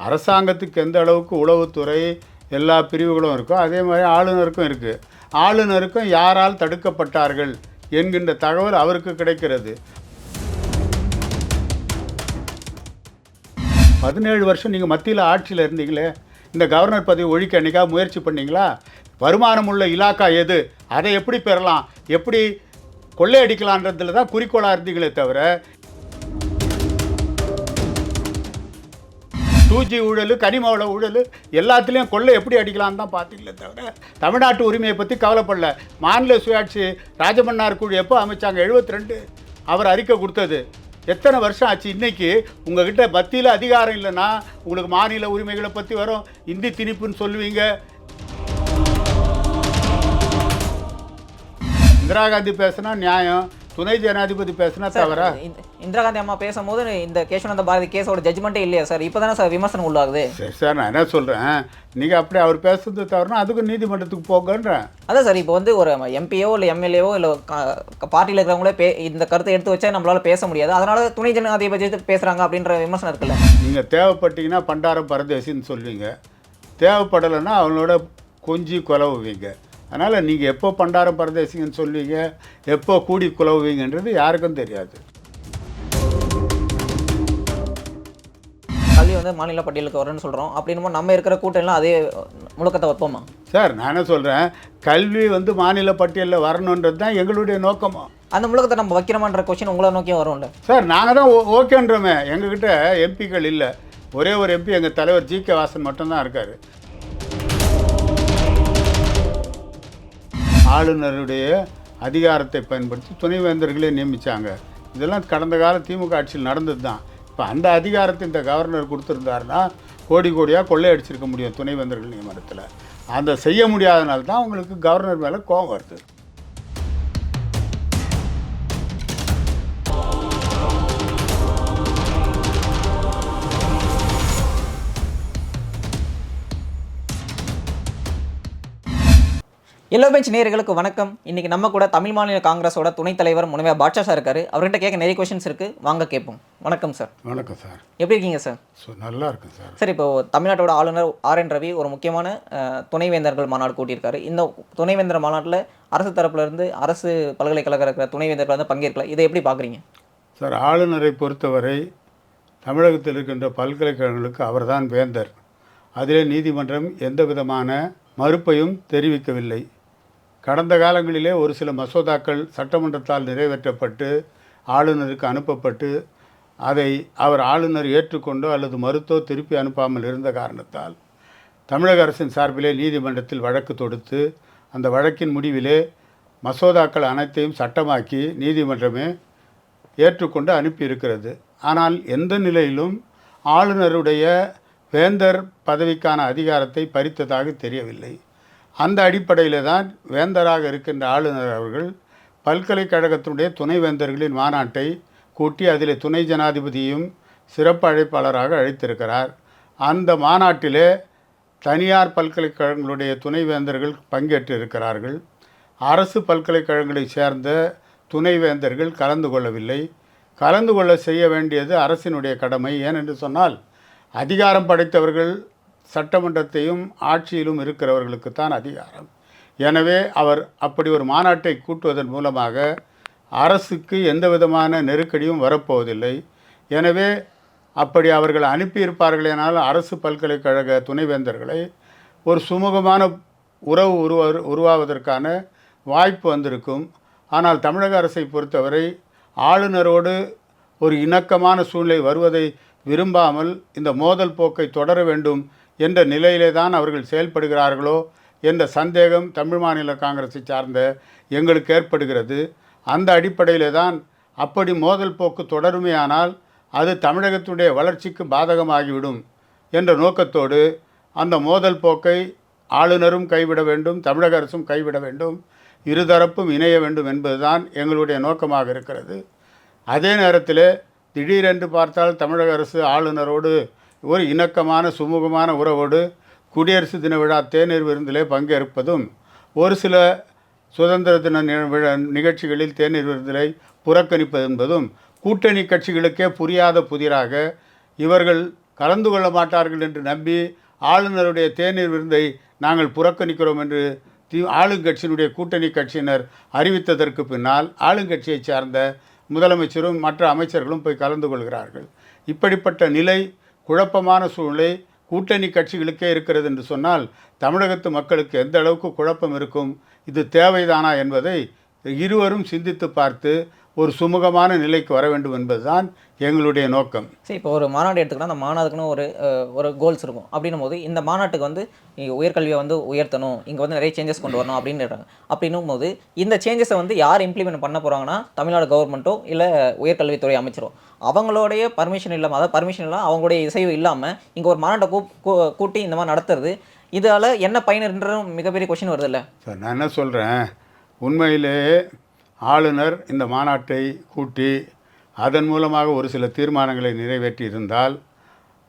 அரசாங்கத்துக்கு எந்த அளவுக்கு உளவுத்துறை எல்லா பிரிவுகளும் இருக்கோ அதே மாதிரி ஆளுநருக்கும் இருக்குது ஆளுநருக்கும் யாரால் தடுக்கப்பட்டார்கள் என்கின்ற தகவல் அவருக்கு கிடைக்கிறது. பதினேழு வருஷம் நீங்கள் மத்தியில் ஆட்சியில் இருந்தீங்களே இந்த கவர்னர் பதவி ஒழிக்க என்னைக்கா முயற்சி பண்ணீங்களா? வருமானம் உள்ள இலாக்கா எது? அதை எப்படி பெறலாம்? எப்படி கொள்ளையடிக்கலான்றதுல தான் குறிக்கோளாக இருந்தீங்களே தவிர சூஜி ஊழல் கனிம வள ஊழல் எல்லாத்துலேயும் கொள்ளை எப்படி அடிக்கலாம்னு தான் பார்த்தீங்களே தவிர தமிழ்நாட்டு உரிமையை பற்றி கவலைப்படல. மாநில சுயாட்சி ராஜமன்னார் குழு எப்போ அமைச்சாங்க? 72 ரெண்டு அவர் அறிக்கை கொடுத்தது. எத்தனை வருஷம் ஆச்சு? இன்னைக்கு உங்ககிட்ட மத்தியில் அதிகாரம் இல்லைன்னா உங்களுக்கு மாநில உரிமைகளை பற்றி வரும். இந்தி திணிப்புன்னு சொல்லுவீங்க. இந்திரா காந்தி பேசுனா நியாயம். துணை ஜனாதிபதி பேசுனா இந்த- இந்திரா காந்தி அம்மா பேசும்போது இந்த கேசவனந்த பாரதி கேஸோட ஜட்ஜ்மெண்ட்டே இல்லையா சார்? இப்போ தானே சார் விமர்சனம் உள்ளாகுது. சரி சார் நான் என்ன சொல்கிறேன் நீங்கள் அப்படி அவர் பேசுறது தவிரனா அதுக்கு நீதிமன்றத்துக்கு போங்கன்றேன் அதான் சார் இப்போ வந்து ஒரு எம்பியோ இல்லை எம்எல்ஏவோ இல்லை பார்ட்டியில் இருக்கிறவங்களே பே இந்த கருத்தை எடுத்து வச்சா நம்மளால பேச முடியாது. அதனால துணை ஜனாதிபதி பேசுறாங்க அப்படின்ற விமர்சனம் இருக்குல்ல. நீங்கள் தேவைப்பட்டீங்கன்னா பண்டாரம் பரதேசின்னு சொல்வீங்க தேவைப்படலைன்னா அவங்களோட கொஞ்சி குலவுவீங்க அதனால் நீங்கள் எப்போ பண்டாரம் பரதேசிங்கன்னு சொல்வீங்க எப்போ கூடி குலவுவீங்கன்றது யாருக்கும் தெரியாது. கல்வி வந்து மாநில பட்டியலுக்கு வரும்னு சொல்கிறோம் அப்படின்னும் நம்ம இருக்கிற கூட்டம் எல்லாம் அதே முழக்கத்தை வைப்போமா? சார் நான் என்ன சொல்கிறேன் கல்வி வந்து மாநில பட்டியலில் வரணுன்றது தான் எங்களுடைய நோக்கமா? அந்த முழக்கத்தை நம்ம வைக்கிறோமான்ற கொஸ்டின் உங்களை நோக்கியும் வரும்ல. சார் நாங்கள் தான் ஓகேன்றோமே. எங்ககிட்ட எம்பிக்கள் இல்லை. ஒரே ஒரு எம்பி எங்கள் தலைவர் ஜி கே வாசன் மட்டும்தான் இருக்கார். ஆளுநருடைய அதிகாரத்தை பயன்படுத்தி துணைவேந்தர்களே நியமித்தாங்க இதெல்லாம் கடந்த கால திமுக ஆட்சியில் நடந்தது தான் இப்போ அந்த அதிகாரத்தை இந்த கவர்னர் கொடுத்துருந்தாருன்னா கோடி கோடியாக கொள்ளையடிச்சிருக்க முடியும் துணைவேந்தர்கள் நியமனத்தில். அந்த செய்ய முடியாதனால தான் அவங்களுக்கு கவர்னர் மேலே கோபம் வருது. எல்லோ பெஞ்ச் நேயர்களுக்கு வணக்கம். இன்னைக்கு நம்ம கூட தமிழ் மாநில காங்கிரஸோட துணைத் தலைவர் முனைவர் பாட்ஷா சார் இருக்காரு. அவர்கிட்ட கேட்க நிறைய கொஸ்டின்ஸ் இருக்கு. வாங்க கேட்போம். வணக்கம் சார் வணக்கம் சார் எப்படி இருக்கீங்க சார் ஸோ நல்லா இருக்கும் சார் சார் இப்போ தமிழ்நாட்டோட ஆளுநர் ஆர் என் ரவி ஒரு முக்கியமான துணைவேந்தர்கள் மாநாடு கூட்டியிருக்காரு. இந்த துணைவேந்தர் மாநாட்டில் அரசு தரப்புல இருந்து அரசு பல்கலைக்கழக இருக்கிற துணைவேந்தர்கள் வந்து பங்கேற்கல. இதை எப்படி பார்க்குறீங்க சார் ஆளுநரை பொறுத்தவரை தமிழகத்தில் இருக்கின்ற பல்கலைக்கழகங்களுக்கு அவர்தான் வேந்தர். அதிலே நீதிமன்றம் எந்த விதமான மறுப்பையும் தெரிவிக்கவில்லை. கடந்த காலங்களிலே ஒரு சில மசோதாக்கள் சட்டமன்றத்தால் நிறைவேற்றப்பட்டு ஆளுநருக்கு அனுப்பப்பட்டு அதை அவர் ஆளுநர் ஏற்றுக்கொண்டோ அல்லது மறுத்தோ திருப்பி அனுப்பாமல் இருந்த காரணத்தால் தமிழக அரசின் சார்பிலே நீதிமன்றத்தில் வழக்கு தொடுத்து அந்த வழக்கின் முடிவிலே மசோதாக்கள் அனைத்தையும் சட்டமாக்கி நீதிமன்றமே ஏற்றுக்கொண்டு அனுப்பியிருக்கிறது. ஆனால் எந்த நிலையிலும் ஆளுநருடைய வேந்தர் பதவிக்கான அதிகாரத்தை பறித்ததாக தெரியவில்லை. அந்த அடிப்படையில் தான் வேந்தராக இருக்கின்ற ஆளுநர் அவர்கள் பல்கலைக்கழகத்தினுடைய துணைவேந்தர்களின் மாநாட்டை கூட்டி அதில் துணை ஜனாதிபதியும் சிறப்பு அழைப்பாளராக அழைத்திருக்கிறார். அந்த மாநாட்டிலே தனியார் பல்கலைக்கழகங்களுடைய துணைவேந்தர்கள் பங்கேற்றிருக்கிறார்கள். அரசு பல்கலைக்கழகங்களைச் சேர்ந்த துணைவேந்தர்கள் கலந்து கொள்ளவில்லை. கலந்து கொள்ள செய்ய வேண்டியது அரசினுடைய கடமை. ஏனென்று சொன்னால் அதிகாரம் படைத்தவர்கள் சட்டமன்றத்தையும் ஆட்சியிலும் இருக்கிறவர்களுக்குத்தான் அதிகாரம். எனவே அவர் அப்படி ஒரு மாநாட்டை கூட்டுவதன் மூலமாக அரசுக்கு எந்த விதமான நெருக்கடியும் வரப்போவதில்லை. எனவே அப்படி அவர்கள் அனுப்பியிருப்பார்களேனால் அரசு பல்கலைக்கழக துணைவேந்தர்களை ஒரு சுமூகமான உறவு உருவா உருவாவதற்கான வாய்ப்பு வந்திருக்கும். ஆனால் தமிழக அரசை பொறுத்தவரை ஆளுநரோடு ஒரு இணக்கமான சூழ்நிலை வருவதை விரும்பாமல் இந்த மோதல் போக்கை தொடர வேண்டும் என்ற நிலையிலே தான் அவர்கள் செயல்படுகிறார்களோ என்ற சந்தேகம் தமிழ் மாநில காங்கிரஸை சார்ந்த எங்களுக்கு ஏற்படுகிறது. அந்த அடிப்படையிலே தான் அப்படி மோதல் போக்கு தொடருமையானால் அது தமிழகத்துடைய வளர்ச்சிக்கு பாதகமாகிவிடும் என்ற நோக்கத்தோடு அந்த மோதல் போக்கை ஆளுநரும் கைவிட வேண்டும் தமிழக அரசும் கைவிட வேண்டும் இருதரப்பும் இணைய வேண்டும் என்பதுதான் எங்களுடைய நோக்கமாக இருக்கிறது. அதே நேரத்தில் திடீரென்று பார்த்தால் தமிழக அரசு ஆளுநரோடு ஒரு இணக்கமான சுமூகமான உறவோடு குடியரசு தின விழா தேநீர் விருந்திலே பங்கேற்பதும் ஒரு சில சுதந்திர தின விழா நிகழ்ச்சிகளில் தேநீர் விருந்திலை புறக்கணிப்பது என்பதும் கூட்டணி கட்சிகளுக்கே புரியாத புதிராக இவர்கள் கலந்து கொள்ள மாட்டார்கள் என்று நம்பி ஆளுநருடைய தேநீர் விருந்தை நாங்கள் புறக்கணிக்கிறோம் என்று தி ஆளுங்கட்சியினுடைய கூட்டணி கட்சியினர் அறிவித்ததற்கு பின்னால் ஆளுங்கட்சியைச் சார்ந்த முதலமைச்சரும் மற்ற அமைச்சர்களும் போய் கலந்து கொள்கிறார்கள். இப்படிப்பட்ட நிலை குழப்பமான சூழ்நிலை கூட்டணி கட்சிகளுக்கே இருக்கிறது என்று சொன்னால் தமிழகத்து மக்களுக்கு எந்த அளவுக்கு குழப்பம் இருக்கும்? இது தேவைதானா என்பதை இருவரும் சிந்தித்து பார்த்து ஒரு சுமூகமான நிலைக்கு வர வேண்டும் என்பதுதான் எங்களுடைய நோக்கம். சரி இப்போ ஒரு மாநாடு எடுத்துக்கிட்டா அந்த மாநாட்டுக்குன்னு ஒரு ஒரு கோல்ஸ் இருக்கும். அப்படின்னும் போது இந்த மாநாட்டுக்கு வந்து இங்கே உயர்கல்வியை வந்து உயர்த்தணும் இங்கே வந்து நிறைய சேஞ்சஸ் கொண்டு வரணும் அப்படின்றாங்க அப்படின்னும் போது இந்த சேஞ்சஸை வந்து யார் இம்ப்ளிமெண்ட் பண்ண போகிறாங்கன்னா தமிழ்நாடு கவர்மெண்ட்டோ இல்லை உயர்கல்வித்துறை அமைச்சரோ? அவங்களோடைய பர்மிஷன் இல்லாமல் அதாவது பர்மிஷன் இல்லாமல் அவங்களுடைய இசைவு இல்லாமல் இங்கே ஒரு மாநாட்டை கூ கூட்டி இந்த மாதிரி நடத்துறது இதால் என்ன பயனுன்றதும் மிகப்பெரிய கொஷின் வருது இல்லை? சார் நான் என்ன சொல்கிறேன் உண்மையிலே ஆளுநர் இந்த மாநாட்டை கூட்டி அதன் மூலமாக ஒரு சில தீர்மானங்களை நிறைவேற்றி இருந்தால்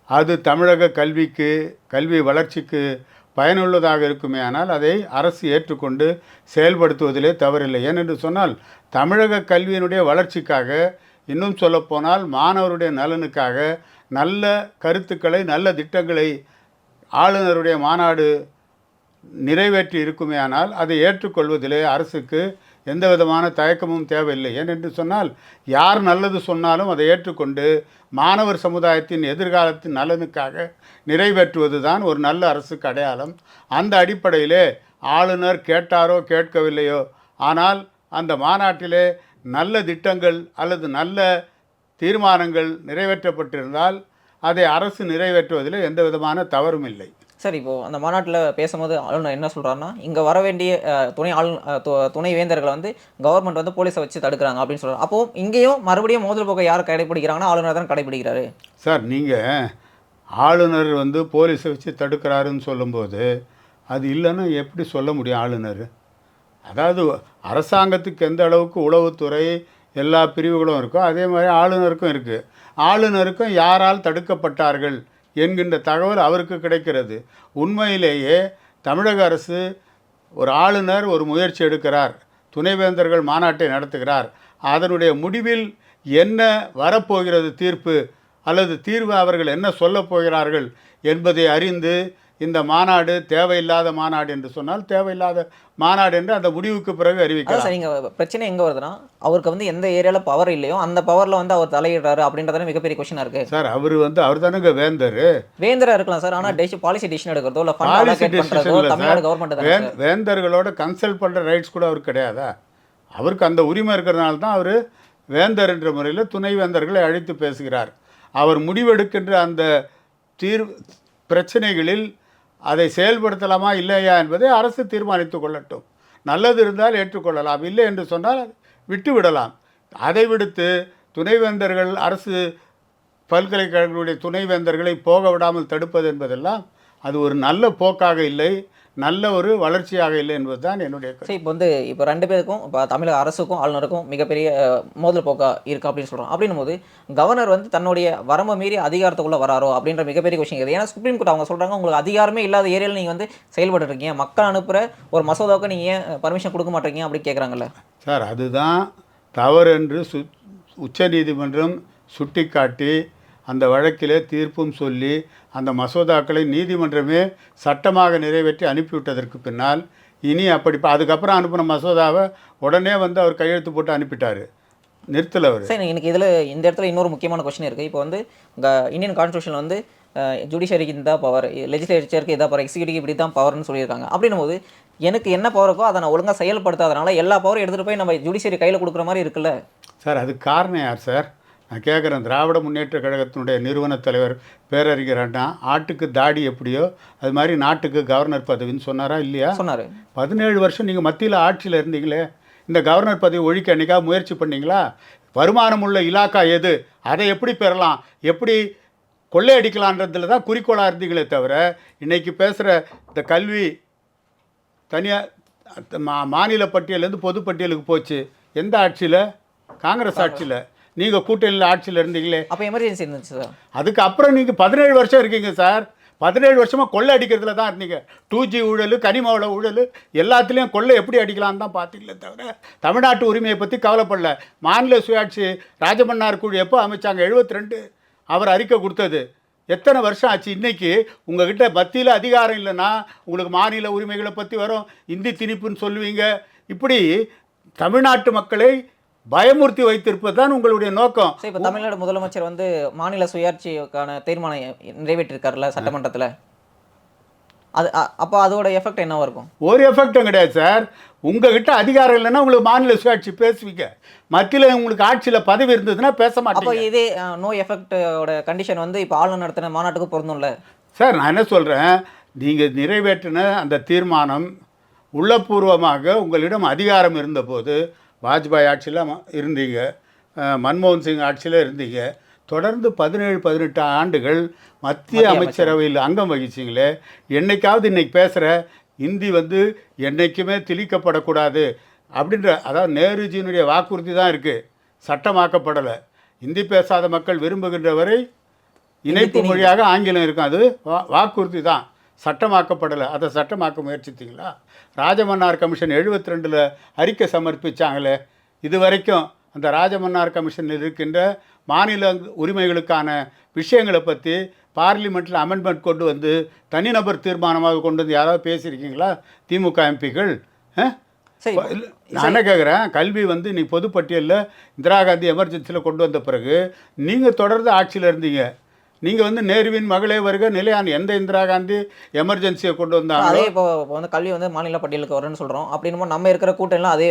அது தமிழக கல்விக்கு கல்வி வளர்ச்சிக்கு பயனுள்ளதாக இருக்குமே ஆனால் அதை அரசு ஏற்றுக்கொண்டு செயல்படுத்துவதிலே தவறில்லை. ஏனென்று சொன்னால் தமிழக கல்வியினுடைய வளர்ச்சிக்காக இன்னும் சொல்லப்போனால் மாணவருடைய நலனுக்காக நல்ல கருத்துக்களை நல்ல திட்டங்களை ஆளுநருடைய மாநாடு நிறைவேற்றி இருக்குமேயானால் அதை ஏற்றுக்கொள்வதிலே அரசுக்கு எந்த விதமான தயக்கமும் தேவையில்லை. ஏனென்று சொன்னால் யார் நல்லது சொன்னாலும் அதை ஏற்றுக்கொண்டு மாணவர் சமுதாயத்தின் எதிர்காலத்தின் நலனுக்காக நிறைவேற்றுவது தான் ஒரு நல்ல அரசுக்கு அடையாளம். அந்த அடிப்படையிலே ஆளுநர் கேட்டாரோ கேட்கவில்லையோ ஆனால் அந்த மாநாட்டிலே நல்ல திட்டங்கள் அல்லது நல்ல தீர்மானங்கள் நிறைவேற்றப்பட்டிருந்தால் அதை அரசு நிறைவேற்றுவதில் எந்த விதமான தவறும் இல்லை. சார் இப்போ அந்த மாநாட்டில் பேசும்போது ஆளுநர் என்ன சொல்றாருன்னா இங்கே வர வேண்டிய துணை ஆளு துணை வேந்தர்களை வந்து கவர்மெண்ட் வந்து போலீஸை வச்சு தடுக்கிறாங்க அப்படின்னு சொல்றாரு. அப்போ இங்கேயும் மறுபடியும் மோதல் போக்கை யார் கடைபிடிக்கிறாங்கன்னா ஆளுநர் தான் கடைபிடிக்கிறாரு? சார் நீங்கள் ஆளுநர் வந்து போலீஸை வச்சு தடுக்கிறாருன்னு சொல்லும்போது அது இல்லைன்னா எப்படி சொல்ல முடியும் ஆளுநர்? அதாவது அரசாங்கத்துக்கு எந்த அளவுக்கு உளவுத்துறை எல்லா பிரிவுகளும் இருக்கோ அதே மாதிரி ஆளுநருக்கும் இருக்குது ஆளுநருக்கும் யாரால் தடுக்கப்பட்டார்கள் என்கின்ற தகவல் அவருக்கு கிடைக்கிறது. உண்மையிலேயே தமிழக அரசு ஒரு ஆளுநர் ஒரு முயற்சி எடுக்கிறார். துணைவேந்தர்கள் மாநாட்டை நடத்துகிறார். அதனுடைய முடிவில் என்ன வரப்போகிறது தீர்ப்பு அல்லது தீர்வு அவர்கள் என்ன சொல்லப் போகிறார்கள் என்பதை அறிந்து இந்த மாநாடு தேவையில்லாத மாநாடு என்று சொன்னால் தேவையில்லாத மாநாடு என்று அந்த முடிவுக்கு பிறகு அறிவிக்கலாம். சார் இங்கே பிரச்சனை எங்கே வருதுன்னா அவருக்கு வந்து எந்த ஏரியாவில் பவர் இல்லையோ அந்த பவரில் வந்து அவர் தலையிடுறாரு அப்படின்றதான மிகப்பெரிய கொஷினாக இருக்குது சார் அவர் வந்து அவர் தானுங்க வேந்தர். வேந்தரா இருக்கலாம் சார் ஆனால் டெசி பாலிசி டிசிஷன் எடுக்கிறதோ இல்லை பாலிசி தமிழ்நாடு கவர்மெண்ட் வேந்தர்களோட கன்சல்ட் பண்ணுற ரைட்ஸ் கூட அவருக்கு கிடையாதா? அவருக்கு அந்த உரிமை இருக்கிறதுனால தான் அவர் வேந்தர் என்ற முறையில் துணைவேந்தர்களை அழைத்து பேசுகிறார். அவர் முடிவெடுக்கின்ற அந்த தீர் பிரச்சனைகளில் அதை செயல்படுத்தலாமா இல்லையா என்பதை அரசு தீர்மானித்து கொள்ளட்டும். நல்லது இருந்தால் ஏற்றுக்கொள்ளலாம். இல்லை என்று சொன்னால் விட்டு விடலாம் அதை விடுத்து துணைவேந்தர்கள் அரசு பல்கலைக்கழகங்களுடைய துணைவேந்தர்களை போக விடாமல் தடுப்பது என்பதெல்லாம் அது ஒரு நல்ல போக்காக இல்லை. நல்ல ஒரு வளர்ச்சியாக இல்லை என்பதுதான் என்னுடைய கருத்து. சரி இப்போ வந்து இப்போ ரெண்டு பேருக்கும் இப்போ தமிழக அரசுக்கும் ஆளுநருக்கும் மிகப்பெரிய மோதல் போக்கா இருக்கு அப்படின்னு சொல்கிறோம் அப்படின்னும் போது கவர்னர் வந்து தன்னுடைய வரம்பை மீறி அதிகாரத்துக்குள்ள வராரோ அப்படின்ற மிகப்பெரிய கொஸ்டின் இருக்குது ஏன்னா சுப்ரீம் கோர்ட் அவங்க சொல்கிறாங்க உங்களுக்கு அதிகாரமே இல்லாத ஏரியாவில் நீங்கள் வந்து செயல்பட்டு இருக்கீங்க. மக்கள் அனுப்புகிற ஒரு மசோதாவுக்கு நீங்கள் ஏன் பர்மிஷன் கொடுக்க மாட்டீங்க அப்படி கேட்குறாங்கல்ல சார் அதுதான் தவறு என்று சு உச்சநீதிமன்றம் சுட்டிக்காட்டி அந்த வழக்கிலே தீர்ப்பும் சொல்லி அந்த மசோதாக்களை நீதிமன்றமே சட்டமாக நிறைவேற்றி அனுப்பிவிட்டதற்கு பின்னால் இனி அப்படி அதுக்கப்புறம் அனுப்பின மசோதாவை உடனே வந்து அவர் கையெழுத்து போட்டு அனுப்பிட்டார். நிறுத்தல அவர். சரி எனக்கு இதில் இந்த இடத்துல இன்னொரு முக்கியமான கொஸ்டின் இருக்குது இப்போ வந்து இந்த இந்தியன் கான்ஸ்டியூஷன் வந்து ஜுடிஷியரிக்கு இந்த பவர் லெஜிஸ்லேச்சருக்கு இதான் பவர் எக்ஸிக்யூட்டிவ் இப்படி தான் பவர்னு சொல்லியிருக்காங்க. அப்படின்னும் போது எனக்கு என்ன பவர் இருக்கோ அதை நான் ஒழுங்காக செயல்படுத்தாதனால எல்லா பவரும் எடுத்துகிட்டு போய் நம்ம ஜுடிஷியரி கையில் கொடுக்குற மாதிரி இருக்குல்ல? சார் அதுக்கு காரணம் யார் சார்? நான் கேட்குறேன் திராவிட முன்னேற்ற கழகத்தினுடைய நிறுவனத் தலைவர் பேரறிஞர் அண்ணா ஆட்டுக்கு தாடி எப்படியோ அது மாதிரி நாட்டுக்கு கவர்னர் பதவின்னு சொன்னாரா இல்லையா? சொன்னார். பதினேழு வருஷம் நீங்கள் மத்தியில் ஆட்சியில் இருந்தீங்களே இந்த கவர்னர் பதவி ஒழிக்க என்னைக்கா முயற்சி பண்ணீங்களா? வருமானம் உள்ள இலாக்கா எது? அதை எப்படி பெறலாம்? எப்படி கொள்ளையடிக்கலான்றதுல தான் குறிக்கோளாக இருந்தீங்களே தவிர இன்னைக்கு பேசுகிற இந்த கல்வி தனியார் மா மாநில பட்டியலேருந்து பொது பட்டியலுக்கு போச்சு. எந்த ஆட்சியில்? காங்கிரஸ் ஆட்சியில். நீங்கள் கூட்டணியில் ஆட்சியில் இருந்தீங்களே. அப்போ எமர்ஜென்சி இருந்துச்சு சார். அதுக்கு அப்புறம் நீங்கள் பதினேழு வருஷம் இருக்கீங்க சார். பதினேழு வருஷமாக கொள்ளை அடிக்கிறதுல தான் இருந்தீங்க. டூ ஜி ஊழல் கனிம வள ஊழல் எல்லாத்துலேயும் கொள்ளை எப்படி அடிக்கலாம்னு தான் பார்த்தீங்களே தவிர தமிழ்நாட்டு உரிமையை பற்றி கவலைப்படல. மாநில சுயாட்சி ராஜமன்னார் குழு எப்போ அமைச்சாங்க? 72 ரெண்டு அவர் அறிக்கை கொடுத்தது. எத்தனை வருஷம் ஆச்சு? இன்னைக்கு உங்ககிட்ட மத்தியில் அதிகாரம் இல்லைன்னா உங்களுக்கு மாநில உரிமைகளை பற்றி வரும். இந்தி திணிப்புன்னு சொல்லுவீங்க. இப்படி தமிழ்நாட்டு மக்களை பயமுறுத்தி வைத்திருப்பது தான் உங்களுடைய நோக்கம். இப்போ தமிழ்நாடு முதலமைச்சர் வந்து மாநில சுயாட்சிக்கான தீர்மானம் நிறைவேற்றிருக்காருல்ல சட்டமன்றத்தில்? அது அப்போ அதோட எஃபெக்ட் என்னவா இருக்கும்? ஒரு எஃபெக்டும் கிடையாது சார் உங்ககிட்ட அதிகாரம் இல்லைன்னா உங்களுக்கு மாநில சுயாட்சி பேசுவீங்க. மத்தியில் உங்களுக்கு ஆட்சியில் பதவி இருந்ததுன்னா பேச அப்போ மாட்டீங்க. இதே நோ எஃபெக்டோட கண்டிஷன் வந்து இப்போ ஆளுநர் நடத்தின மாநாட்டுக்கு பொருந்தும்ல? சார் நான் என்ன சொல்கிறேன் நீங்கள் நிறைவேற்றின அந்த தீர்மானம் உள்ளபூர்வமாக உங்களிடம் அதிகாரம் இருந்தபோது வாஜ்பாய் ஆட்சியில் இருந்தீங்க. மன்மோகன் சிங் ஆட்சியில் இருந்தீங்க. தொடர்ந்து பதினேழு பதினெட்டு ஆண்டுகள் மத்திய அமைச்சரவையில் அங்கம் வகிச்சிங்களே. என்னைக்காவது இன்னைக்கு பேசுகிற இந்தி வந்து என்னைக்குமே திணிக்கப்படக்கூடாது அப்படின்ற அதாவது நேருஜியினுடைய வாக்குறுதி தான் இருக்குது சட்டமாக்கப்படலை. இந்தி பேசாத மக்கள் விரும்புகின்ற வரை இணைப்பு. மொழியாக ஆங்கிலம் இருக்கும். அது வா- வாக்குறுதி தான். சட்டமாக்கப்படலை. அதை சட்டமாக்க முயற்சித்தீங்களா? ராஜமன்னார் கமிஷன் எழுபத்தி ரெண்டில் அறிக்கை சமர்ப்பிச்சாங்களே. இது வரைக்கும் அந்த ராஜமன்னார் கமிஷனில் இருக்கின்ற மாநில உரிமைகளுக்கான விஷயங்களை பற்றி பார்லிமெண்ட்டில் அமெண்ட்மெண்ட் கொண்டு வந்து தனிநபர் தீர்மானமாக கொண்டு வந்து யாராவது பேசியிருக்கீங்களா? திமுக இல்ல, நான் என்ன கேட்குறேன்? கல்வி வந்து நீ பொதுப்பட்டியலில் இந்திரா காந்தி எமர்ஜென்சியில் கொண்டு வந்த பிறகு நீங்கள் தொடர்ந்து ஆட்சியில் இருந்தீங்க. நீங்கள் வந்து நேருவின் மகளே வருக நிலையான எந்த இந்திரா காந்தி எமர்ஜென்சியை கொண்டு வந்தாங்களோ? அதே இப்போ வந்து கல்வி வந்து மாநில பட்டியலுக்கு வரும்னு சொல்கிறோம் அப்படின்னும் நம்ம இருக்கிற கூட்டம்லாம் அதே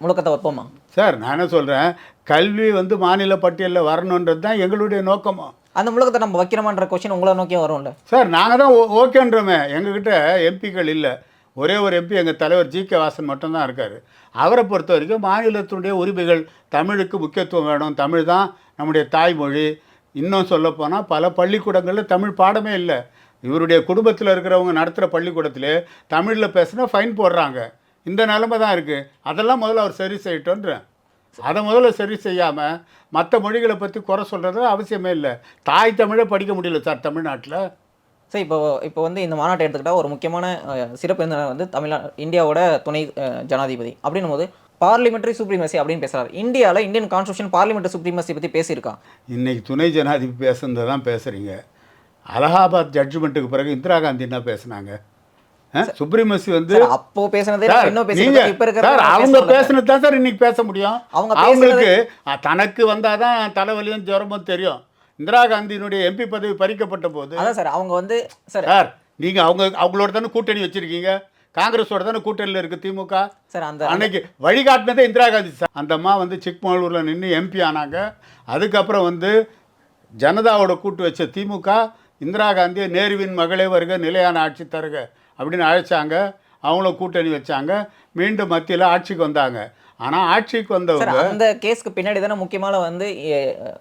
முழக்கத்தை வைப்போமா? சார் நான் என்ன சொல்கிறேன் கல்வி வந்து மாநில பட்டியலில் வரணுன்றது தான் எங்களுடைய நோக்கமும் அந்த முழக்கத்தை நம்ம வைக்கிறோமான்ற கொஸ்டின் உங்களை நோக்கியே வரும்ல. சார் நாங்கள் தான் ஓ- ஓகேன்றோமே. எங்ககிட்ட எம்பிக்கள் இல்லை. ஒரே ஒரு எம்பி எங்கள் தலைவர் ஜி கே வாசன் மட்டும்தான் இருக்கார். அவரை பொறுத்த வரைக்கும் மாநிலத்தினுடைய உரிமைகள் தமிழுக்கு முக்கியத்துவம் வேணும். தமிழ் தான் நம்முடைய தாய்மொழி. இன்னும் சொல்லப்போனால் பல பள்ளிக்கூடங்களில் தமிழ் பாடமே இல்லை. இவருடைய குடும்பத்தில் இருக்கிறவங்க நடத்துகிற பள்ளிக்கூடத்தில் தமிழில் பேசுனா ஃபைன் போடுறாங்க. இந்த நிலமை தான் இருக்குது அதெல்லாம் முதல்ல அவர் சரி செய்யட்டோன்றேன் அதை முதல்ல சரி செய்யாமல் மற்ற மொழிகளை பற்றி குறை சொல்கிறது அவசியமே இல்லை. தாய் தமிழை படிக்க முடியல சார் தமிழ்நாட்டில். சரி இப்போ இப்போ வந்து இந்த மாநாட்டை எடுத்துக்கிட்டால் ஒரு முக்கியமான சிறப்பு வந்து தமிழ்நா இந்தியாவோட துணை ஜனாதிபதி அப்படின்னும் போது பார்லிமெண்ட்ரி சுப்ரீமசி அப்படின்னு பேசுறாரு. இந்தியாவில் இந்தியன் கான்ஸ்டியூஷன் பார்லிமெண்ட்ரி சுப்ரீமசி பற்றி பேசியிருக்கான் இன்னைக்கு துணை ஜனாதிபதி பேசுனதை தான் பேசுகிறீங்க அலகாபாத் ஜட்ஜ்மெண்ட்டுக்கு பிறகு இந்திரா காந்தி என்ன பேசுனாங்க சுப்ரீமசி வந்து அப்போ பேசுனதே இன்னும் பேசுறது இப்போ இருக்கிற அவங்க பேசுனது தான் சார் இன்னைக்கு பேச முடியும். அவங்க அவங்களுக்கு தனக்கு வந்தாதான் தலைவலியும் ஜுரமும் தெரியும். இந்திரா காந்தியினுடைய எம்பி பதவி பறிக்கப்பட்ட போது அதான் சார் அவங்க வந்து சார் சார் நீங்க அவங்க அவங்களோட தானே கூட்டணி வச்சிருக்கீங்க? காங்கிரஸோட தானே கூட்டணியில் இருக்கு திமுக? சார் அந்த அன்னைக்கு வழிகாட்டினதே இந்திரா காந்தி சார். அந்த அம்மா வந்து சிக்மங்களூரில் நின்று எம்பி ஆனாங்க. அதுக்கப்புறம் வந்து ஜனதாவோட கூட்டு வச்ச திமுக இந்திரா காந்தியை நேருவின் மகளே வருக நிலையான ஆட்சி தருக அப்படின்னு அழைச்சாங்க. அவங்களும் கூட்டணி வச்சாங்க. மீண்டும் மத்தியில் ஆட்சிக்கு வந்தாங்க. ஆனால் ஆட்சிக்கு வந்தவங்க அந்த கேஸ்க்கு பின்னாடி தானே முக்கியமான வந்து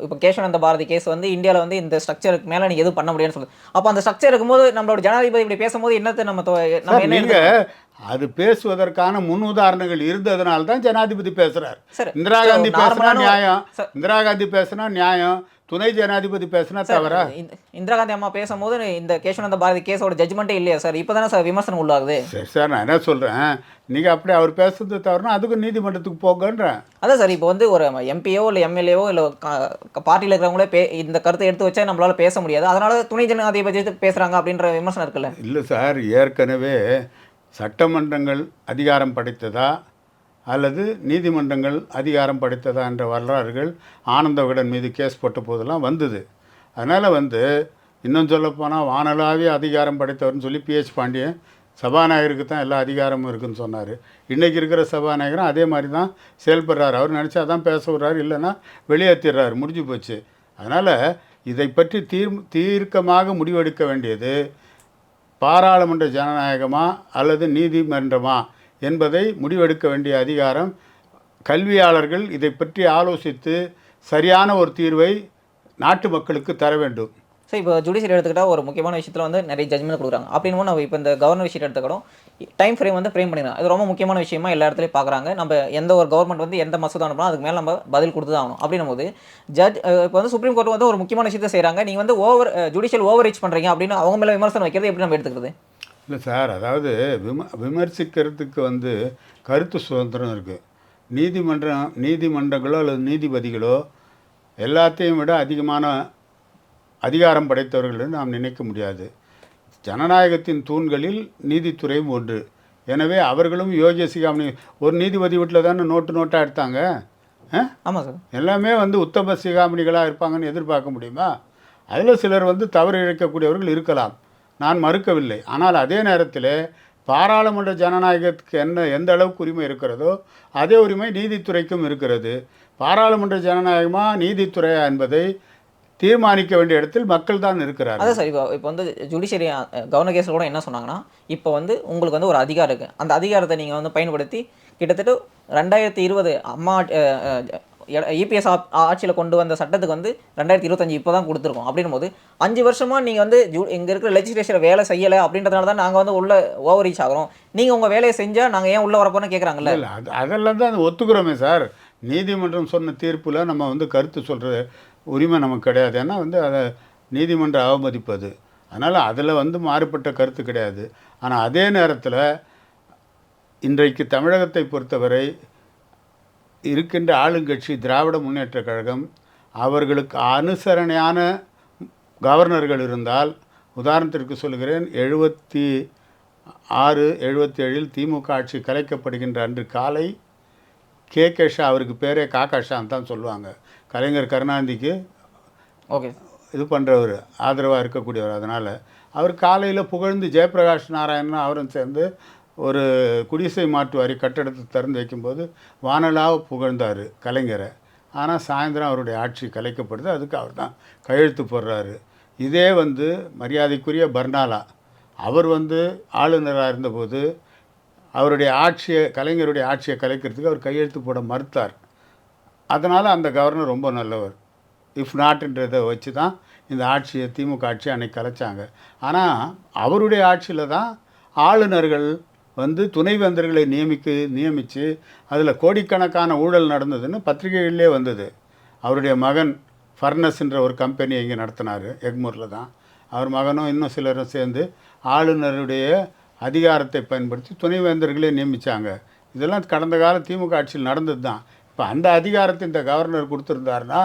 இப்போ கேசவானந்த பாரதி கேஸ் வந்து இந்தியாவில் வந்து இந்த ஸ்ட்ரக்சருக்கு மேலே நீ எதுவும் பண்ண முடியும்னு சொல்லுது அப்போ அந்த ஸ்ட்ரக்சர் இருக்கும்போது நம்மளோட ஜனாதிபதி இப்படி பேசும்போது என்னத்தை நம்ம நம்ம? அது பேசுவதற்கான முன் உதாரணங்கள் இருந்ததுனால தான் ஜனாதிபதி பேசுறார் சார், இந்திரா காந்தி பேசினா நியாயம். இந்திரா காந்தி பேசினா நியாயம் துணை ஜனாதிபதி பேசினா தவறா? இந்த- இந்திரா காந்தி அம்மா பேசும்போது இந்த கேசவானந்த பாரதி கேஸோட ஜட்ஜ்மெண்ட்டே இல்லையா சார்? இப்போ தானே சார் விமர்சனம் உள்ளாகுது. சரி சார் நான் என்ன சொல்கிறேன் நீங்கள் அப்படி அவர் பேசுறது தவறுனா அதுக்கு நீதிமன்றத்துக்கு போங்கன்றேன். அதான் சார் இப்போ வந்து ஒரு எம்பியோ இல்லை எம்எல்ஏவோ இல்லை பார்ட்டியில் இருக்கிறவங்களே பே இந்த கருத்தை எடுத்து வச்சா நம்மளால பேச முடியாது. அதனால துணை ஜனாதிபதி பேசுறாங்க அப்படின்ற விமர்சனம் இருக்குல்ல? இல்லை சார் ஏற்கனவே சட்டமன்றங்கள் அதிகாரம் படைத்ததா அல்லது நீதிமன்றங்கள் அதிகாரம் படைத்ததா என்ற வரலாறுகள் ஆனந்த விகடன் மீது கேஸ் போட்ட போதெல்லாம் வந்தது. அதனால் வந்து இன்னும் சொல்லப்போனால் வானலாவே அதிகாரம் படைத்தவர்னு சொல்லி பிஹெச் பாண்டியன் சபாநாயகருக்கு தான் எல்லா அதிகாரமும் இருக்குன்னு சொன்னார். இன்றைக்கி இருக்கிற சபாநாயகரும் அதே மாதிரி தான் செயல்படுறாரு. அவர் நினச்சா தான் பேச விடுறாரு இல்லைன்னா வெளியேற்றிடுறாரு முடிஞ்சு போச்சு. அதனால் இதை பற்றி தீர் தீர்க்கமாக முடிவெடுக்க வேண்டியது பாராளுமன்ற ஜனநாயகமா அல்லது நீதிமன்றமா என்பதை முடிவெடுக்க வேண்டிய அதிகாரம். கல்வியாளர்கள் இதை பற்றி ஆலோசித்து சரியான ஒரு தீர்வை நாட்டு மக்களுக்கு தர வேண்டும். ஸோ இப்போ ஜுடிஷியல் எடுத்துக்கிட்டால் ஒரு முக்கியமான விஷயத்தில் வந்து நிறைய ஜட்மெண்ட் கொடுக்குறாங்க. அப்படின்னு நம்ம இப்போ இந்த கவர்னர் விஷயத்தை எடுத்துக்கிறோம் டைம் ஃப்ரேம் வந்து ஃப்ரேம் பண்ணிடுறாங்க அது ரொம்ப முக்கியமான விஷயமா எல்லா இடத்துலையும் பார்க்குறாங்க. நம்ம எந்த ஒரு கவர்மெண்ட் வந்து எந்த மசோதா அனுப்பினா அதுக்கு மேலே நம்ம பதில் கொடுத்து தான் ஆகணும். அப்படின்னும் போது ஜட்ஜ் இப்போ வந்து சுப்ரீம் கோர்ட் வந்து ஒரு முக்கியமான விஷயத்தை செய்கிறாங்க நீங்கள் வந்து ஓவர் ஜுடிஷியல் ஓவர் ரீச் பண்ணுறீங்க அப்படின்னு அவங்க மேலே விமர்சனம் வைக்கிறது எப்படி நம்ம எடுத்துக்கிறது? இல்லை சார் அதாவது விம விமர்சிக்கிறதுக்கு வந்து கருத்து சுதந்திரம் இருக்குது நீதிமன்றம் நீதிமன்றங்களோ அல்லது நீதிபதிகளோ எல்லாத்தையும் விட அதிகமான அதிகாரம் படைத்தவர்கள் நாம் நினைக்க முடியாது. ஜனநாயகத்தின் தூண்களில் நீதித்துறையும் ஒன்று. எனவே அவர்களும் சிகாமணி ஒரு நீதிபதி வீட்டில் தானே நோட்டு நோட்டாக எடுத்தாங்க? ஆ? ஆமாம் சார். எல்லாமே வந்து உத்தம சிகாமணிகளாக இருப்பாங்கன்னு எதிர்பார்க்க முடியுமா? அதில் சிலர் வந்து தவறு இழைக்கக்கூடியவர்கள் இருக்கலாம். நான் மறுக்கவில்லை. ஆனால் அதே நேரத்தில் பாராளுமன்ற ஜனநாயகத்துக்கு என்ன எந்த அளவுக்கு உரிமை இருக்கிறதோ அதே உரிமை நீதித்துறைக்கும் இருக்கிறது. பாராளுமன்ற ஜனநாயகமா நீதித்துறையா என்பதை தீர்மானிக்க வேண்டிய இடத்தில் மக்கள் தான் இருக்கிறார் அதான் சார் இப்போ இப்போ வந்து ஜுடிஷியரி கவர்னர் கேஸில் கூட என்ன சொன்னாங்கன்னா இப்போ வந்து உங்களுக்கு வந்து ஒரு அதிகாரம் இருக்குது அந்த அதிகாரத்தை நீங்கள் வந்து பயன்படுத்தி கிட்டத்தட்ட ரெண்டாயிரத்தி இருபது அம்மா இபிஎஸ் ஆட்சியில் கொண்டு வந்த சட்டத்துக்கு வந்து ரெண்டாயிரத்தி இருபத்தஞ்சு இப்போ தான் கொடுத்துருக்கோம். அப்படின்னும் போது அஞ்சு வருஷமாக நீங்கள் வந்து ஜூ இங்கே இருக்கிற லெஜிஸ்லேஷனில் வேலை செய்யலை அப்படின்றதுனால தான் நாங்கள் வந்து உள்ள ஓவர் ரீச் ஆகிறோம். நீங்கள் உங்கள் வேலையை செஞ்சால் நாங்கள் ஏன் உள்ளே வரப்போன்னு கேட்குறாங்கல்ல இல்லை அது அதெல்லாம் தான் ஒத்துக்கிறோமே சார். நீதிமன்றம் சொன்ன தீர்ப்பில் நம்ம வந்து கருத்து சொல்கிற உரிமை நமக்கு கிடையாது. ஏன்னா வந்து அதை நீதிமன்றம் அவமதிப்பது அதனால் அதில் வந்து மாறுபட்ட கருத்து கிடையாது. ஆனால் அதே நேரத்தில் இன்றைக்கு தமிழகத்தை பொறுத்தவரை இருக்கின்ற ஆளுங்கட்சி திராவிட முன்னேற்றக் கழகம் அவர்களுக்கு அனுசரணையான கவர்னர்கள் இருந்தால் உதாரணத்திற்கு சொல்கிறேன் எழுபத்தி ஆறு எழுபத்தி ஏழில் திமுக ஆட்சி கலைக்கப்படுகின்ற அன்று காலை கே. கே. ஷா அவருக்கு பேரே காக்கா தான் சொல்லுவாங்க. கலைஞர் கருணாநிதிக்கு ஓகே. இது பண்ணுறவர் ஆதரவாக இருக்கக்கூடியவர். அதனால் அவர் காலையில் புகழ்ந்து ஜெயபிரகாஷ் நாராயணன் அவரும் சேர்ந்து ஒரு குடிசை மாற்று வாரி கட்டடத்தை திறந்து வைக்கும்போது வானலாக புகழ்ந்தார் கலைஞரை. ஆனால் சாயந்தரம் அவருடைய ஆட்சி கலைக்கப்படுது அதுக்கு அவர் தான் கையெழுத்து போடுறாரு. இதே வந்து மரியாதைக்குரிய பர்னாலா அவர் வந்து ஆளுநராக இருந்தபோது அவருடைய ஆட்சியை கலைஞருடைய ஆட்சியை கலைக்கிறதுக்கு அவர் கையெழுத்து போட மறுத்தார். அதனால் அந்த கவர்னர் ரொம்ப நல்லவர். இஃப் நாட்டுன்றதை வச்சு தான் இந்த ஆட்சியை திமுக ஆட்சி அன்னைக்கு கலைச்சாங்க. ஆனால் அவருடைய ஆட்சியில் தான் ஆளுநர்கள் வந்து துணைவேந்தர்களை நியமிக்கு நியமித்து அதில் கோடிக்கணக்கான ஊழல் நடந்ததுன்னு பத்திரிகைகளிலே வந்தது. அவருடைய மகன் ஃபர்னஸ்ன்ற ஒரு கம்பெனி இங்கே நடத்தினார் எக்மூரில் தான். அவர் மகனும் இன்னும் சிலரும் சேர்ந்து ஆளுநருடைய அதிகாரத்தை பயன்படுத்தி துணைவேந்தர்களே நியமித்தாங்க இதெல்லாம் கடந்த கால திமுக ஆட்சியில் நடந்தது தான் இப்போ அந்த அதிகாரத்தை இந்த கவர்னர் கொடுத்துருந்தாருன்னா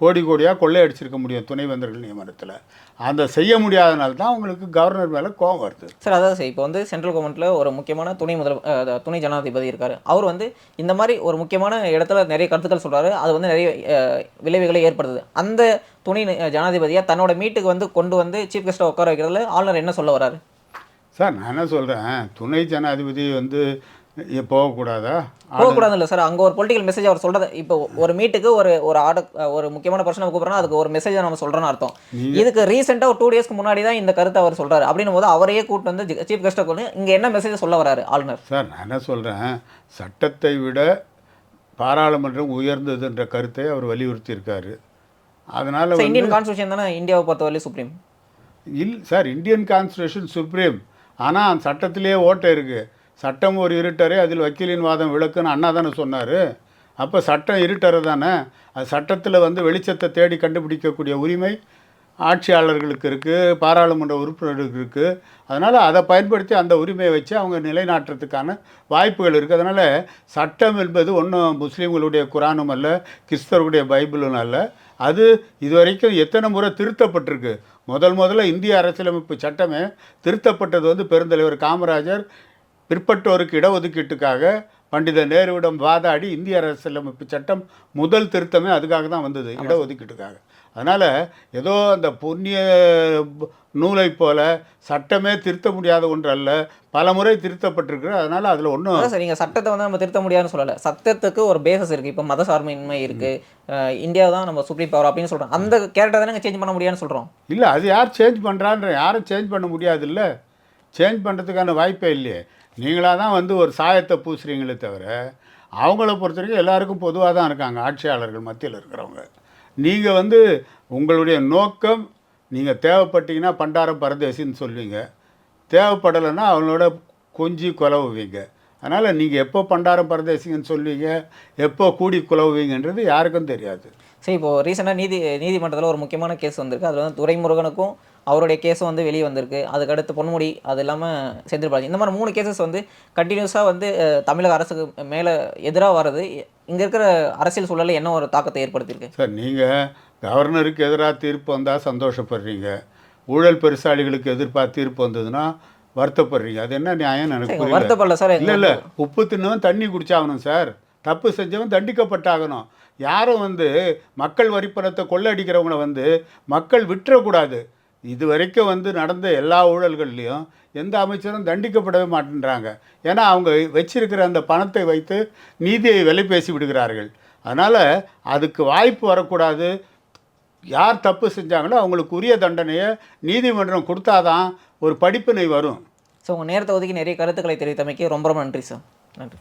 கோடி கோடியாக கொள்ளையடிச்சிருக்க முடியும் துணைவேந்தர்கள் நியமனத்தில். அந்த செய்ய முடியாதனால தான் உங்களுக்கு கவர்னர் மேலே கோபம் வருது. சார் அதான் சார் இப்போ வந்து சென்ட்ரல் கவர்மெண்ட்டில் ஒரு முக்கியமான துணை முதல் துணை ஜனாதிபதி இருக்கார். அவர் வந்து இந்த மாதிரி ஒரு முக்கியமான இடத்துல நிறைய கருத்துக்கள் சொல்றாரு. அது வந்து நிறைய விளைவுகளை ஏற்படுத்துது. அந்த துணை ஜனாதிபதியை தன்னோட மீட்டுக்கு வந்து கொண்டு வந்து சீஃப் கெஸ்ட்டாக உட்கார வைக்கிறதுல ஆளுநர் என்ன சொல்ல வராரு சார் நான் என்ன சொல்கிறேன் துணை ஜனாதிபதி வந்து போகக்கூடாதா? போகக்கூடாது இல்லை சார். அங்கே ஒரு பொலிட்டிக்கல் மெசேஜ் அவர் சொல்றது இப்போ ஒரு மீட்டுக்கு ஒரு ஒரு ஆர்டர் ஒரு முக்கியமான பர்சனை கூப்பிட்றோன்னா அதுக்கு ஒரு மெசேஜை நம்ம சொல்கிறோன்னு அர்த்தம். இதுக்கு ரீசெண்டாக ஒரு டூ டேஸ்க்கு முன்னாடி தான் இந்த கருத்தை அவர் சொல்றாரு. அப்படின்னும் போது அவரையே கூப்பிட்டு வந்து சீஃப் கெஸ்ட்டை கொண்டு இங்கே என்ன மெசேஜ் சொல்ல வராரு ஆளுநர்? சார் நான் என்ன சொல்கிறேன் சட்டத்தை விட பாராளுமன்றம் உயர்ந்ததுன்ற கருத்தை அவர் வலியுறுத்தியிருக்காரு. அதனால் இந்தியன் கான்ஸ்டியூஷன் தானே இந்தியாவை பொறுத்தவரை சுப்ரீம் இல் சார் இந்தியன் கான்ஸ்டியூஷன் சுப்ரீம் ஆனால் அந்த சட்டத்திலேயே ஓட்டை இருக்குது சட்டம் ஒரு இருட்டரே அதில் வக்கீலின் வாதம் விளக்குன்னு அண்ணா தானே சொன்னார். அப்போ சட்டம் இருட்டரை தானே? அது சட்டத்தில் வந்து வெளிச்சத்தை தேடி கண்டுபிடிக்கக்கூடிய உரிமை ஆட்சியாளர்களுக்கு இருக்குது பாராளுமன்ற உறுப்பினர்களுக்கு இருக்குது அதனால் அதை பயன்படுத்தி அந்த உரிமையை வச்சு அவங்க நிலைநாட்டுறதுக்கான வாய்ப்புகள் இருக்குது அதனால் சட்டம் என்பது ஒன்றும் முஸ்லீம்களுடைய குரானும் அல்ல கிறிஸ்தவர்களுடைய பைபிளும் அல்ல. அது இதுவரைக்கும் எத்தனை முறை திருத்தப்பட்டிருக்கு? முதல் முதல்ல இந்திய அரசியலமைப்பு சட்டமே திருத்தப்பட்டது வந்து பெருந்தலைவர் காமராஜர் பிற்பட்டோருக்கு இடஒதுக்கீட்டுக்காக பண்டித நேருவிடம் வாதாடி இந்திய அரசியலமைப்பு சட்டம் முதல் திருத்தமே அதுக்காக தான் வந்தது இடஒதுக்கீட்டுக்காக. அதனால் ஏதோ அந்த புண்ணிய நூலை போல சட்டமே திருத்த முடியாத ஒன்று அல்ல பல முறை திருத்தப்பட்டிருக்கு அதனால் அதில் ஒன்றும் சார் நீங்கள் சட்டத்தை வந்து நம்ம திருத்த முடியாதுன்னு சொல்லலை. சட்டத்துக்கு ஒரு பேசஸ் இருக்குது இப்போ மத சார்பின்மை இருக்குது இந்தியா தான் நம்ம சுப்ரீம் பவர் அப்படின்னு சொல்கிறோம் அந்த கேரக்டர் தானே சேஞ்ச் பண்ண முடியாதுன்னு சொல்கிறோம் இல்லை அது யார் சேஞ்ச் பண்ணுறான்ற யாரும் சேஞ்ச் பண்ண முடியாதுல்ல. சேஞ்ச் பண்ணுறதுக்கான வாய்ப்பே இல்லையே. நீங்களாக தான் வந்து ஒரு சாயத்தை பூசுறீங்களே தவிர அவங்கள பொறுத்த வரைக்கும் எல்லாருக்கும் பொதுவாக தான் இருக்காங்க ஆட்சியாளர்கள் மத்தியில் இருக்கிறவங்க. நீங்கள் வந்து உங்களுடைய நோக்கம் நீங்கள் தேவைப்பட்டீங்கன்னா பண்டாரம் பரதேசின்னு சொல்வீங்க. தேவைப்படலைன்னா அவங்களோட கொஞ்சி குலவுவீங்க அதனால் நீங்கள் எப்போ பண்டாரம் பரதேசிங்கன்னு சொல்வீங்க எப்போ கூடி குலவுவீங்கன்றது யாருக்கும் தெரியாது. சரி இப்போ ரீசெண்டாக நீதி நீதிமன்றத்தில் ஒரு முக்கியமான கேஸ் வந்திருக்கு. அதில் வந்து துரைமுருகனுக்கும் அவருடைய கேஸும் வந்து வெளியே வந்திருக்கு. அதுக்கடுத்து பொன்முடி அது இல்லாமல் செந்தில் பாலாஜி இந்த மாதிரி மூணு கேசஸ் வந்து கண்டினியூஸாக வந்து தமிழக அரசுக்கு மேலே எதிராக வர்றது இங்கே இருக்கிற அரசியல் சூழலில் என்ன ஒரு தாக்கத்தை ஏற்படுத்தியிருக்கு? சார் நீங்கள் கவர்னருக்கு எதிராக தீர்ப்பு வந்தால் சந்தோஷப்படுறீங்க. ஊழல் பெருசாளிகளுக்கு எதிர்ப்பாக தீர்ப்பு வந்ததுன்னா வருத்தப்படுறீங்க. அது என்ன நியாயம் எனக்கு வருத்தப்படல சார். இல்லை இல்லை உப்பு தின்னவன் தண்ணி குடிச்சாகணும் சார். தப்பு செஞ்சவன் தண்டிக்கப்பட்டாகணும். யாரும் வந்து மக்கள் வரிப்பணத்தை கொள்ளடிக்கிறவங்கள வந்து மக்கள் விட்டுறக்கூடாது. இது வரைக்கும் வந்து நடந்த எல்லா ஊழல்கள்லேயும் எந்த அமைச்சரும் தண்டிக்கப்படவே மாட்டேன்றாங்க. ஏன்னா அவங்க வச்சிருக்கிற அந்த பணத்தை வைத்து நீதியை விலை பேசி விடுகிறார்கள். அதனால் அதுக்கு வாய்ப்பு வரக்கூடாது. யார் தப்பு செஞ்சாங்களோ அவங்களுக்கு உரிய தண்டனையை நீதிமன்றம் கொடுத்தாதான் ஒரு படிப்பினை வரும். ஸோ உங்கள் நேரத்தை ஒதுக்கி நிறைய கருத்துக்களை தெரிவித்தமைக்கு ரொம்ப ரொம்ப நன்றி சார் நன்றி.